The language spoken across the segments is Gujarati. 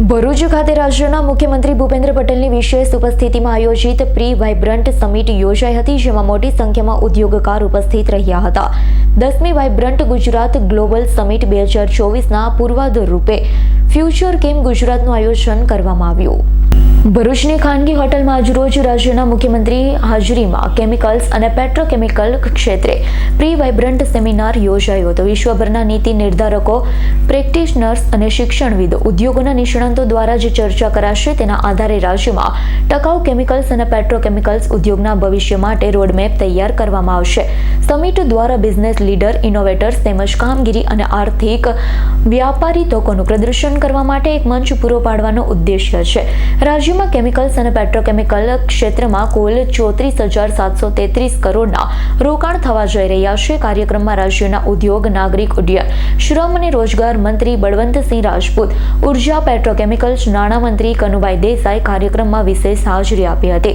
ભરૂચ ખાતે રાજ્યના મુખ્યમંત્રી ભૂપેન્દ્ર પટેલની વિશેષ ઉપસ્થિતિમાં આયોજિત પ્રી વાઇબ્રન્ટ સમિટ યોજાઈ હતી, જેમાં મોટી સંખ્યામાં ઉદ્યોગકાર ઉપસ્થિત રહ્યા હતા. દસમી વાઇબ્રન્ટ ગુજરાત ગ્લોબલ સમિટ બે હજાર ચોવીસના પૂર્વાધર રૂપે ફ્યુચર કેમ ગુજરાતનું આયોજન કરવામાં આવ્યું. ભરૂચની ખાનગી હોટલમાં આજરોજ રાજ્યના મુખ્યમંત્રી હાજરીમાં કેમિકલ્સ અને પેટ્રોકેમિકલ ક્ષેત્રે પ્રી વાઇબ્રન્ટ સેમિનાર યોજાયો હતો. વિશ્વભરના નીતિ નિર્ધારકો પ્રેક્ટિશનર્સ અને શિક્ષણવિદો ઉદ્યોગોના નિષ્ણાંતો દ્વારા જે ચર્ચા કરાશે તેના આધારે રાજ્યમાં ટકાઉ કેમિકલ્સ અને પેટ્રોકેમિકલ્સ ઉદ્યોગના ભવિષ્ય માટે રોડમેપ તૈયાર કરવામાં આવશે. સમિટ દ્વારા બિઝનેસ લીડર ઇનોવેટર્સ તેમજ કામગીરી અને આર્થિક વ્યાપારી તકોનું પ્રદર્શન કરવા માટે એક મંચ પૂરો પાડવાનો ઉદ્દેશ્ય છે. રાજ્યમાં કેમિકલ્સ અને પેટ્રોકેમિકલ ક્ષેત્રમાં કુલ ચોત્રીસ હજાર સાતસો તેત્રીસ કરોડના રોકાણ થવા જઈ રહ્યા છે. કાર્યક્રમમાં રાજ્યના ઉદ્યોગ, નાગરિક, ઉડ્ડયન, શ્રમ અને રોજગાર મંત્રી બળવંતસિંહ રાજપૂત, ઊર્જા, પેટ્રોકેમિકલ્સ નાણામંત્રી કનુભાઈ દેસાઈ કાર્યક્રમમાં વિશેષ હાજરી આપી હતી.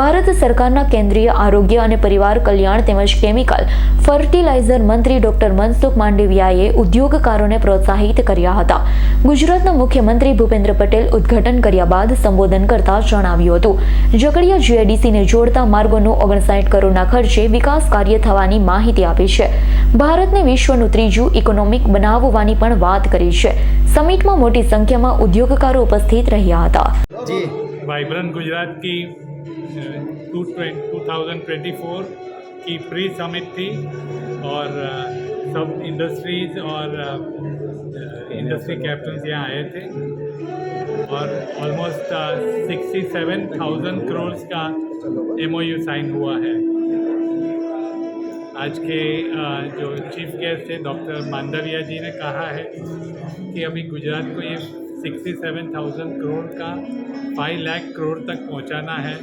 ભારત સરકારના કેન્દ્રીય આરોગ્ય અને પરિવાર કલ્યાણ તેમજ કેમિકલ ફર્ટિલાઇઝર મંત્રી ડોક્ટર મનસુખ માંડવિયાએ ઉદ્યોગકારોને પ્રોત્સાહિત કર્યા હતા. ગુજરાતના મુખ્યમંત્રી ભૂપેન્દ્ર પટેલ ઉદ્ઘાટન કર્યા બાદ સંબોધન કરતા જણાવ્યું હતું ઝઘડિયા જીઆઈડીસીને જોડતા માર્ગોનું ઓગણસાઠ કરોડના ખર્ચે વિકાસ કાર્ય થવાની માહિતી આપી છે ભારતને વિશ્વનું ત્રીજું ઇકોનોમિક બનાવવાની પણ વાત કરી છે સમિટમાં મોટી સંખ્યામાં ઉદ્યોગકારો ઉપસ્થિત રહ્યા હતા जी वाइब्रेंट गुजरात की टू थाउजेंड ट्वेंटी फोर की प्री समिट थी और अ, सब इंडस्ट्रीज और इंडस्ट्री कैप्टन्स यहाँ आए थे और almost sixty seven thousand crore का एमओयू साइन हुआ है। आज के अ, जो चीफ गेस्ट थे डॉक्टर मांडविया जी ने कहा है कि अभी गुजरात को ये सिक्सटी सेवन थाउज़ेंड करोड़ का फाइव लाख करोड़ तक पहुंचाना है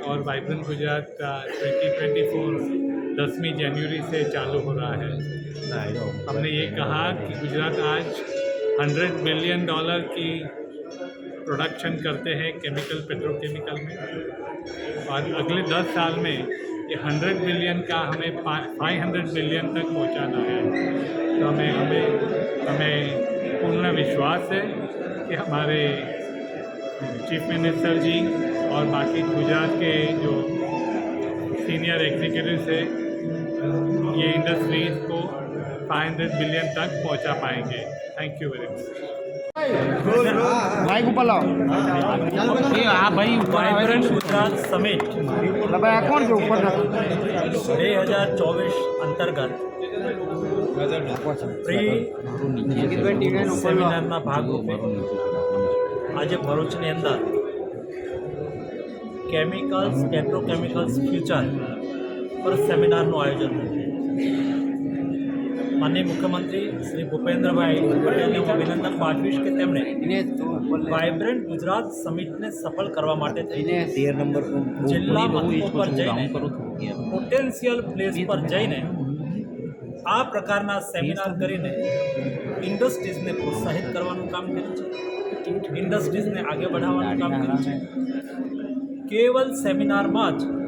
और वाइब्रेंट गुजरात का ट्वेंटी ट्वेंटी फोर दसवीं जनवरी से चालू हो रहा है। हमने ये कहा कि गुजरात आज हंड्रेड बिलियन डॉलर की प्रोडक्शन करते हैं केमिकल, पेट्रोकेमिकल में। और अगले दस साल में ये हंड्रेड बिलियन का हमें फाइव हंड्रेड बिलियन तक पहुंचाना है। तो हमें हमें हमें पूर्ण विश्वास है कि हमारे चीफ मिनिस्टर जी और बाकी गुजरात के जो सीनियर एग्जीक्यूटिव्स है, ये इंडस्ट्रीज़ को 500 बिलियन तक पहुँचा पाएँगे। Thank you very much mike ઉપર લાવો. એ આ ભાઈ વાઇબ્રન્ટ ગુજરાત સમિટ. ભાઈ આ કોણ છે ઉપર બે હજાર ચોવીસ અંતર્ગત પ્રી સેમિનારના ભાગરૂપે આજે ભરૂચની અંદર કેમિકલ્સ પેટ્રોકેમિકલ્સ ફ્યુચર પર સેમિનારનું આયોજન થયું માનનીય મુખ્યમંત્રી શ્રી ભૂપેન્દ્રભાઈ પટેલને હું અભિનંદન પાઠવીશ કે તેમણે વાઇબ્રન્ટ ગુજરાત સમિટને સફળ કરવા માટે થઈને તેર નંબર જિલ્લા મથકો પર જઈને પોટેન્શિયલ પ્લેસ પર જઈને આ પ્રકારના સેમિનાર કરીને ઇન્ડસ્ટ્રીઝને પ્રોત્સાહિત કરવાનું કામ કર્યું છે. ઇન્ડસ્ટ્રીઝને આગળ વધારવાનું કામ કર્યું છે. કેવલ સેમિનારમાં જ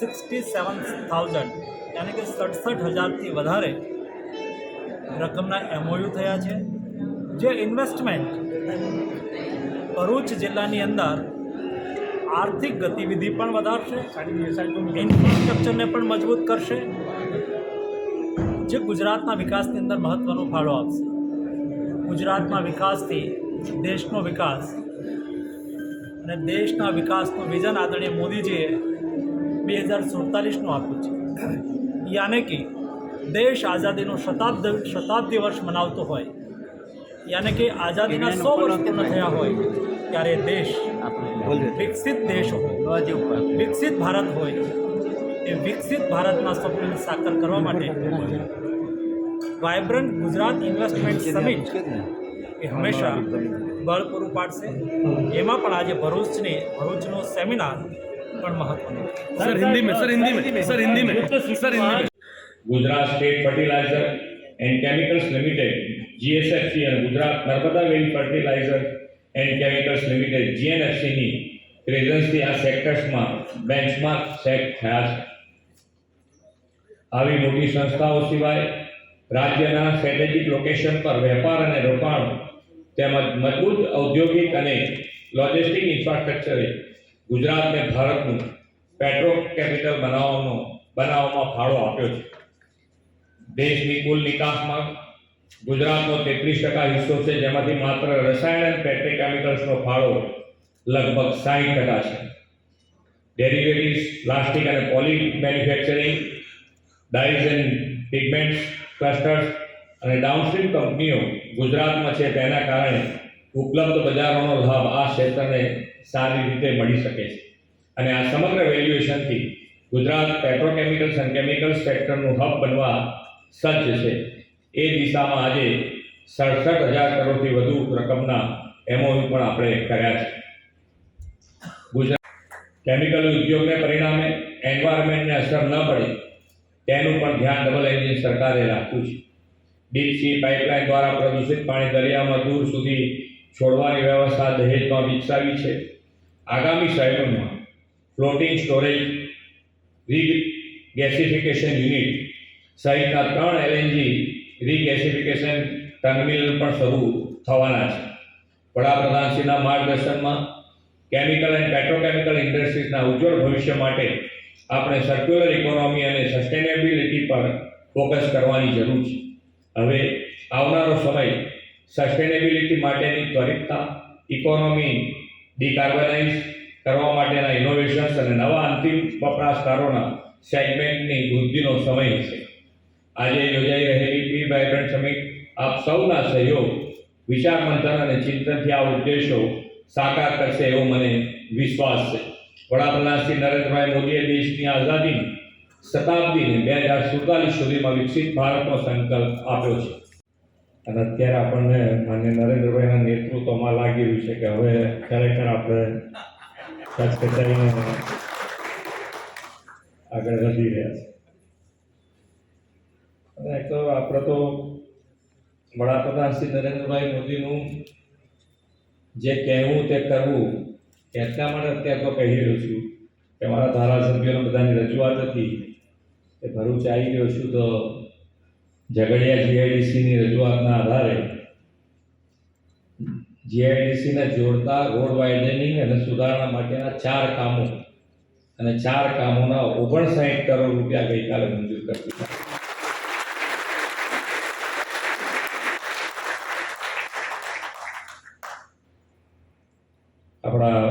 સિક્સટી સેવન થાઉઝન્ડ યાની કે સડસઠ હજારથી વધારે રકમના એમઓયુ થયા છે. જે ઇન્વેસ્ટમેન્ટ ભરૂચ જિલ્લાની અંદર આર્થિક ગતિવિધિ પણ વધારશે ઇન્ફ્રાસ્ટ્રક્ચરને પણ મજબૂત કરશે, જે ગુજરાતના વિકાસની અંદર મહત્ત્વનો ફાળો આપશે. ગુજરાતના વિકાસથી દેશનો વિકાસ અને દેશના વિકાસનું વિઝન આદરણીય મોદીજીએ બે હજાર સુડતાલીસનું આપ્યું છે. યાને કે દેશ આઝાદીનું શતાબ્દી શતાબ્દી વર્ષ મનાવતો હોય યાને કે આઝાદીના સો વર્ષ પૂર્ણ થયા હોય ત્યારે દેશ વિકસિત દેશ હોય વિકસિત ભારત હોય એ વિકસિત ભારતના સ્વપ્નને સાકાર કરવા માટે વાયબ્રન્ટ ગુજરાત ઇન્વેસ્ટમેન્ટ સમિટ એ હંમેશા બળ પૂરું પાડશે. એમાં પણ આજે ભરૂચને ભરૂચનો સેમિનાર પણ મહત્વનો. સર હિન્દી મેં સર હિન્દી મેં સર હિન્દી મેં સર હિન્દી મેં. Gujarat state fertiliser and chemicals limited GSFCL Gujarat Narmada valley fertiliser and chemicals limited જીએનએફસીની પ્રેઝન્સથી આ સેક્ટર્સમાં બેન્ચમાર્ક સેટ થયા છે. આવી મોટી સંસ્થાઓ સિવાય રાજ્યના સ્ટ્રેટેજિક લોકેશન પર વેપાર અને રોકાણ તેમજ મજબૂત ઔદ્યોગિક અને લોજિસ્ટિક ઇન્ફ્રાસ્ટ્રક્ચરે ગુજરાતને ભારતનું પેટ્રો કેપિટલ બનાવવાનો, બનાવવામાં ફાળો આપ્યો છે. દેશની કુલ નિકાસમાં ગુજરાતનો તેત્રીસ ટકા હિસ્સો છે, જેમાંથી માત્ર રસાયણ અને પેટ્રોકેમિકલ્સનો ફાળો લગભગ સાઠ ટકા છે. ડેરિવેટિવ્સ, પ્લાસ્ટિક અને poly manufacturing dyes and pigments, clusters અને ડાઉનસ્ટ્રીમ કંપનીઓ ગુજરાતમાં છે તેના કારણે ઉપલબ્ધ બજારોનો લાભ આ ક્ષેત્રને સારી રીતે મળી શકે છે. અને આ સમગ્ર વેલ્યુએશનથી ગુજરાત પેટ્રોકેમિકલ્સ અને કેમિકલ્સ સેક્ટરનું હબ બનવા સજ્જ છે. એ દિશામાં આજે સડસઠ હજાર કરોડથી વધુ રકમના એમઓયુ પણ આપણે કર્યા છે. ગુજરાત કેમિકલ ઉદ્યોગને પરિણામે એન્વાયરમેન્ટને અસર ન પડે તેનું પણ ધ્યાન ડબલ એન્જિન સરકારે રાખ્યું છે. ડીપ સી પાઇપલાઇન દ્વારા પ્રદૂષિત પાણી દરિયામાં દૂર સુધી છોડવાની વ્યવસ્થા દહેજમાં વિકસાવી છે. આગામી સમયમાં ફ્લોટિંગ સ્ટોરેજ રીગેસિફિકેશન યુનિટ સહિતના ત્રણ એલએનજી રીગેસિફિકેશન ટર્મિનલ પણ શરૂ થવાના છે. વડાપ્રધાનશ્રીના માર્ગદર્શનમાં કેમિકલ એન્ડ પેટ્રોકેમિકલ ઇન્ડસ્ટ્રીઝના ઉજ્જવળ ભવિષ્ય માટે આપણે સર્ક્યુલર ઇકોનોમી અને સસ્ટેનેબિલિટી પર ફોકસ કરવાની જરૂર છે. હવે આવનારો સમય સસ્ટેનેબિલિટી માટેની ત્વરિતતા ઇકોનોમી ડિકાર્બનાઇઝ કરવા માટેના ઇનોવેશન્સ અને નવા અંતિમ વપરાશકારોના સેગમેન્ટની વૃદ્ધિનો સમય છે આજે યોજાઈ રહેલી બી વાયબ્રન્ટ સમિટ આપ સૌના સહયોગ, વિચાર મંથન અને ચિંતનથી આ ઉદ્દેશો સાકાર કરશે એવો મને વિશ્વાસ છે. વડાપ્રધાન શ્રી નરેન્દ્રભાઈ મોદીએ દેશની આઝાદીની શતાબ્દીને બે હજાર સુડતાલીસ સુધીમાં વિકસિત ભારતનો સંકલ્પ આપ્યો છે. અને અત્યારે આપણને માન્ય નરેન્દ્રભાઈના નેતૃત્વમાં લાગી રહ્યું છે કે હવે ખરેખર આપણે આગળ વધી રહ્યા છે અને એક તો આપણે તો વડાપ્રધાન શ્રી નરેન્દ્રભાઈ મોદીનું જે કહેવું તે કરવું એટલા માટે અત્યારે તો કહી રહ્યો છું કે મારા ધારાસભ્યોને બધાની રજૂઆત હતી. કે ભરૂચ આવી ગયો છું તો ઝઘડિયા જીઆઈડીસીની રજૂઆતના આધારે જીઆઈડીસીને જોડતા રોડ વાઇડનિંગ અને સુધારણા માટેના ચાર કામો અને ચાર કામોના ઓગણસાઠ કરોડ રૂપિયા ગઈકાલે મંજૂર કરી દીધા. આપણા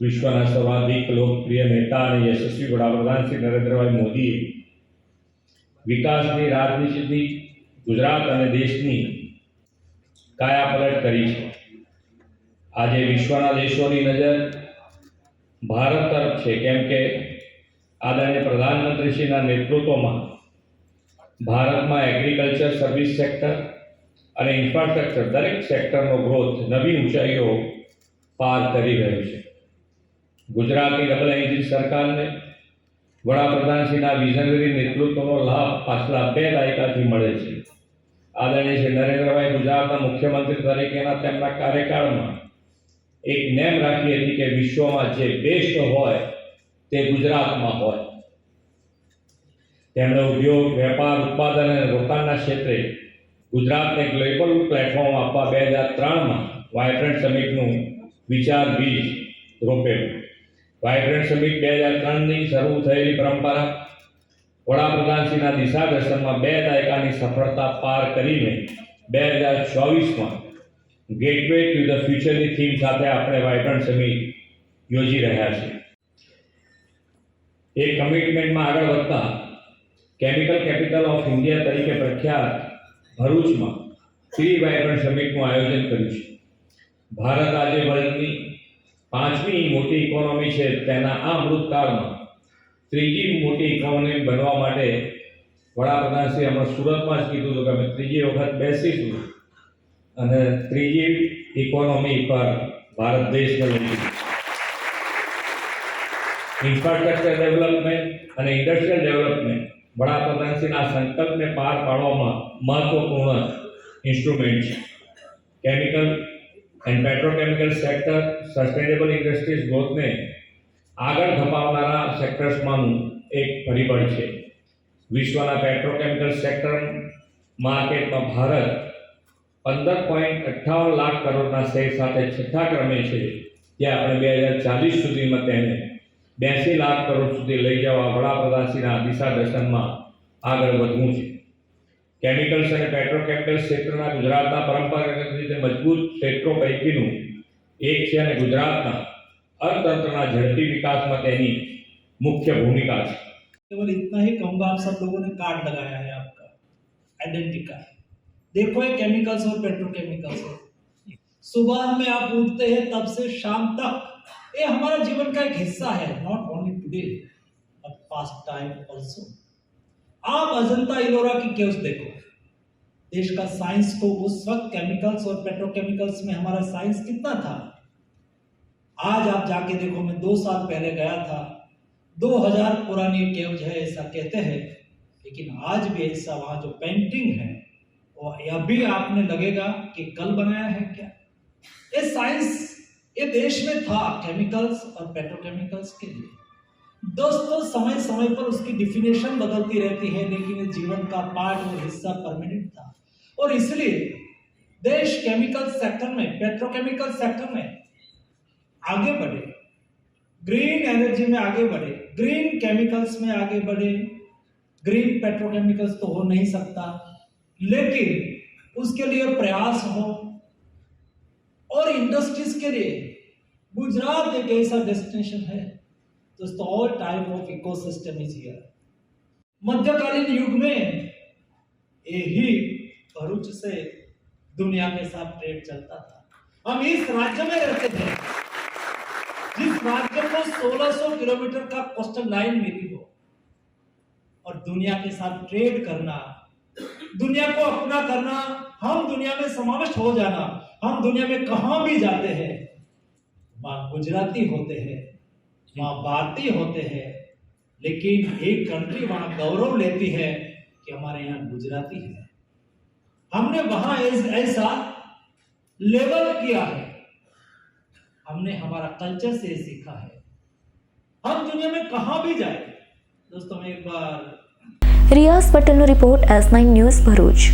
વિશ્વના સર્વાધિક લોકપ્રિય નેતા અને યશસ્વી વડાપ્રધાન શ્રી નરેન્દ્રભાઈ મોદીએ વિકાસની રાજનીતિથી ગુજરાત અને દેશની કાયાપલટ કરી છે. આજે વિશ્વના દેશોની નજર ભારત તરફ છે. કેમ કે આદરણીય પ્રધાનમંત્રીશ્રીના નેતૃત્વમાં ભારતમાં એગ્રીકલ્ચર સર્વિસ સેક્ટર અને ઇન્ફ્રાસ્ટ્રક્ચર દરેક સેક્ટરનો ગ્રોથ નવી ઊંચાઈઓ પાર કરી રહ્યું છે. ગુજરાતની ડબલ એન્જિન સરકારને વડાપ્રધાનશ્રીના વિઝનરી નેતૃત્વનો લાભ પાછલા બે દાયકાથી મળે છે. આદરણીય શ્રી નરેન્દ્રભાઈ ગુજરાતના મુખ્યમંત્રી તરીકેના તેમના કાર્યકાળમાં એક નેમ રાખી હતી કે વિશ્વમાં જે બેસ્ટ હોય તે ગુજરાતમાં હોય. તેમણે ઉદ્યોગ, વેપાર, ઉત્પાદન અને રોકાણના ક્ષેત્રે ગુજરાતને ગ્લોબલ પ્લેટફોર્મ આપવા બે હજાર ત્રણમાં વાયબ્રન્ટ સમિટનું વિચાર બીજ રોપેલું. વાઇબ્રન્ટ સમિટ બે હજાર ત્રણની શરૂ થયેલી પરંપરા વડાપ્રધાનશ્રીના દિશાદર્શનમાં બે દાયકાની સફળતા પાર કરીને બે હજાર ચોવીસમાં ગેટવે ટુ ધ ફ્યુચરની થીમ સાથે આપણે વાઇબ્રન્ટ સમિટ યોજી રહ્યા છીએ. એ કમિટમેન્ટમાં આગળ વધતા કેમિકલ કેપિટલ ઓફ ઇન્ડિયા તરીકે પ્રખ્યાત ભરૂચમાં પ્રી વાઇબ્રન્ટ સમિટનું આયોજન કર્યું છે. ભારત આજે વર્લ્ડની પાંચમી મોટી ઇકોનોમી છે તેના આ મૃતકાળમાં. ત્રીજી મોટી ઇકોનોમી બનવા માટે વડાપ્રધાનશ્રી હમણાં સુરતમાં જ કીધું હતું કે અમે ત્રીજી વખત બેસીશું. અને ત્રીજી ઇકોનોમી પર ભારત દેશને લઈ ઇન્ફ્રાસ્ટ્રક્ચર ડેવલપમેન્ટ અને ઇન્ડસ્ટ્રીયલ ડેવલપમેન્ટ વડાપ્રધાનશ્રીના સંકલ્પને પાર પાડવામાં મહત્વપૂર્ણ ઇન્સ્ટ્રુમેન્ટ છે. Chemical and petrochemical sector sustainable industries ગ્રોથને આગળ ધપાવનારા સેક્ટર્સમાંનું એક પરિબળ છે. વિશ્વના પેટ્રોકેમિકલ સેક્ટર માર્કેટમાં ભારત પંદર પોઈન્ટ અઠ્ઠાવન લાખ કરોડના શેર સાથે છઠ્ઠા ક્રમે છે. જે આપણે બે હજાર ચાલીસ સુધીમાં તેને બ્યાસી લાખ કરોડ સુધી લઈ જવા વડાપ્રધાનશ્રીના દિશા દર્શનમાં આગળ વધવું છે. કેમિકલ્સ અને પેટ્રોકેમિકલ્સ ક્ષેત્રના ગુજરાતના પરંપરાગત રીતે મજબૂત ક્ષેત્રો પૈકીનું એક છે અને ગુજરાતના અર્થતંત્રના ઝડપી વિકાસમાં તેની મુખ્ય ભૂમિકા છે केवल इतना ही कहूंगा आप सब लोगों ने कार्ड लगाया है आपका आइडेंटिटी कार्ड देखो ये केमिकल्स और पेट्रोकेमिकल्स है सुबह में आप उठते हैं तब से शाम तक ये हमारा जीवन का एक हिस्सा है not only today but past time also आप अजंता इलोरा की केव्स देखो देश का साइंस को उस वक्त केमिकल्स और पेट्रोकेमिकल्स में हमारा साइंस कितना था? आज आप जाके देखो, मैं दो साल पहले गया था। दो हज़ार पुरानी केव्स है, ऐसा कहते हैं। लेकिन आज भी ऐसा वहाँ जो पेंटिंग है, वो अभी आपने लगेगा कि कल बनाया है क्या? ये साइंस ये देश में था केमिकल्स और पेट्रोकेमिकल्स के लिए। दोस्तों समय समय पर उसकी डिफिनेशन बदलती रहती है, लेकिन जीवन का पार्ट और हिस्सा परमानेंट था। और इसलिए देश केमिकल सेक्टर में पेट्रोकेमिकल सेक्टर में आगे बढ़े। ग्रीन एनर्जी में आगे बढ़े। ग्रीन केमिकल्स में आगे बढ़े। ग्रीन पेट्रोकेमिकल्स तो हो नहीं सकता। लेकिन उसके लिए प्रयास हो। और इंडस्ट्रीज़ के लिए, गुजरात एक ऐसा डेस्टिनेशन है दोस्तों all type of ecosystem is here मध्यकालीन युग में यही भरूच से दुनिया के साथ ट्रेड चलता था। हम इस राज्य में रहते थे। जिस राज्य को 1600 किलोमीटर का कोस्टल लाइन मिली हो, और दुनिया के साथ ट्रेड करना, दुनिया को अपना करना, हम दुनिया में समाविष्ट हो जाना, हम दुनिया में कहा भी जाते हैं गुजराती होते हैं वहाँ भारतीय होते हैं, लेकिन एक कंट्री वहाँ गौरव लेती है कि हमारे यहाँ गुजराती है। हमने वहाँ ऐसा लेवल किया है। हमने हमारा कल्चर से सीखा है। हम दुनिया में कहा भी जाए। दोस्तों एक बार Riyaz Patel report S nine news Bharuch.